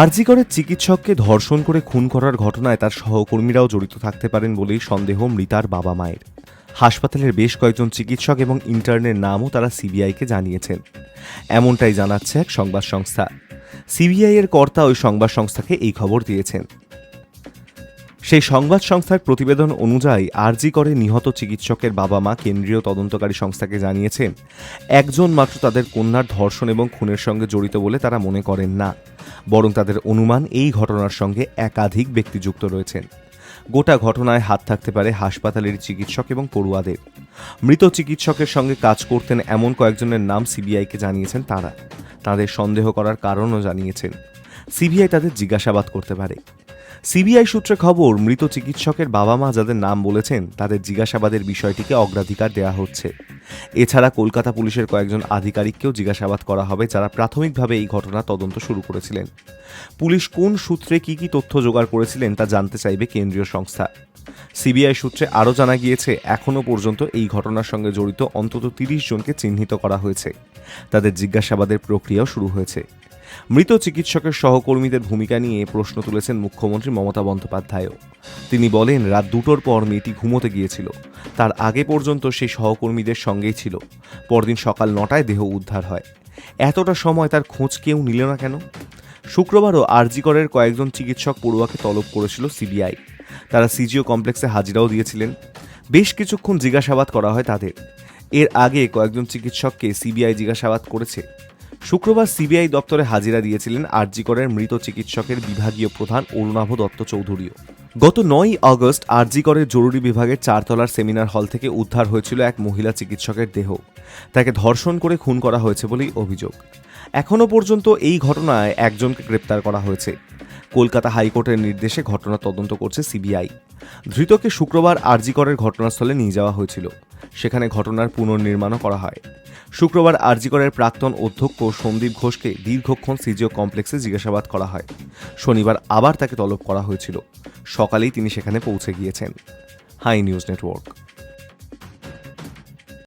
আরজিকরের চিকিৎসককে ধর্ষণ করে খুন করার ঘটনায় তার সহকর্মীরাও জড়িত থাকতে পারেন বলেই সন্দেহ মৃতার বাবা মায়ের। হাসপাতালের বেশ কয়েকজন চিকিৎসক এবং ইন্টার্নের নামও তারা সিবিআইকে জানিয়েছেন। এমনটাই জানাচ্ছে এক সংবাদ সংস্থা। সিবিআই এর কর্তা ওই সংবাদ সংস্থাকে এই খবর দিয়েছেন। সেই সংবাদ সংস্থার প্রতিবেদন অনুযায়ী আরজি করে নিহত চিকিৎসকের বাবা মা কেন্দ্রীয় তদন্তকারী সংস্থাকে জানিয়েছেন, একজন মাত্র তাদের কন্যার ধর্ষণ এবং খুনের সঙ্গে জড়িত বলে তারা মনে করেন না। বরং তাদের অনুমান এই ঘটনার সঙ্গে একাধিক ব্যক্তি যুক্ত রয়েছেন। গোটা ঘটনায় হাত থাকতে পারে হাসপাতালের চিকিৎসক এবং পড়ুয়াদের। মৃত চিকিৎসকের সঙ্গে কাজ করতেন এমন কয়েকজনের নাম সিবিআইকে জানিয়েছেন তারা। তাদের সন্দেহ করার কারণও জানিয়েছেন। সিবিআই তাদের জিজ্ঞাসাবাদ করতে পারে। সিবিআই সূত্রে খবর, মৃত চিকিৎসকের বাবা মা যাদের নাম বলেছেন, তাদের জিজ্ঞাসাবাদের বিষয়টিকে অগ্রাধিকার দেওয়া হচ্ছে। এছাড়া কলকাতা পুলিশের কয়েকজন আধিকারিককেও জিজ্ঞাসাবাদ করা হবে যারা প্রাথমিকভাবে এই ঘটনা তদন্ত শুরু করেছিলেন। পুলিশ কোন সূত্রে কি কি তথ্য জোগাড় করেছিলেন তা জানতে চাইবে কেন্দ্রীয় সংস্থা। সিবিআই সূত্রে আরও জানা গিয়েছে, এখনও পর্যন্ত এই ঘটনার সঙ্গে জড়িত অন্তত তিরিশ জনকে চিহ্নিত করা হয়েছে। তাদের জিজ্ঞাসাবাদের প্রক্রিয়াও শুরু হয়েছে। মৃত চিকিৎসকের সহকর্মীদের ভূমিকা নিয়ে প্রশ্ন তুলেছেন মুখ্যমন্ত্রী মমতা বন্দ্যোপাধ্যায়ও। তিনি বলেন, রাত দুটোর পর মেয়েটি ঘুমোতে গিয়েছিল। তার আগে পর্যন্ত সেই সহকর্মীদের সঙ্গেই ছিল। পরদিন সকাল নটায় দেহ উদ্ধার হয়। এতটা সময় তার খোঁজ কেউ নিল না কেন? শুক্রবারও আরজিকরের কয়েকজন চিকিৎসক পড়ুয়াকে তলব করেছিল সিবিআই। তারা সিজিও কমপ্লেক্সে হাজিরাও দিয়েছিলেন। বেশ কিছুক্ষণ জিজ্ঞাসাবাদ করা হয় তাদের। এর আগে কয়েকজন চিকিৎসককে সিবিআই জিজ্ঞাসাবাদ করেছে। শুক্রবার সিবিআই দপ্তরে হাজিরা দিয়েছিলেন আরজিকরের মৃত চিকিৎসকের বিভাগীয় প্রধান অরুণাভ দত্ত চৌধুরীও। গত নয় আগস্ট আরজিকরের জরুরি বিভাগের চারতলার সেমিনার হল থেকে উদ্ধার হয়েছিল এক মহিলা চিকিৎসকের দেহ। তাকে ধর্ষণ করে খুন করা হয়েছে বলেই অভিযোগ। এখনও পর্যন্ত এই ঘটনায় একজনকে গ্রেপ্তার করা হয়েছে। কলকাতা হাইকোর্টের নির্দেশে ঘটনা তদন্ত করছে সিবিআই। ধৃতকে শুক্রবার আরজিকরের ঘটনাস্থলে নিয়ে যাওয়া হয়েছিল। সেখানে ঘটনার পুনর্নির্মাণও করা হয়। শুক্রবার আরজিকরের প্রাক্তন অধ্যক্ষ সন্দীপ ঘোষকে দীর্ঘক্ষণ সিজিও কমপ্লেক্সে জিজ্ঞাসাবাদ করা হয়। শনিবার আবার তাকে তলব করা হয়েছিল। সকালেই তিনি সেখানে পৌঁছে গিয়েছেন। High news network.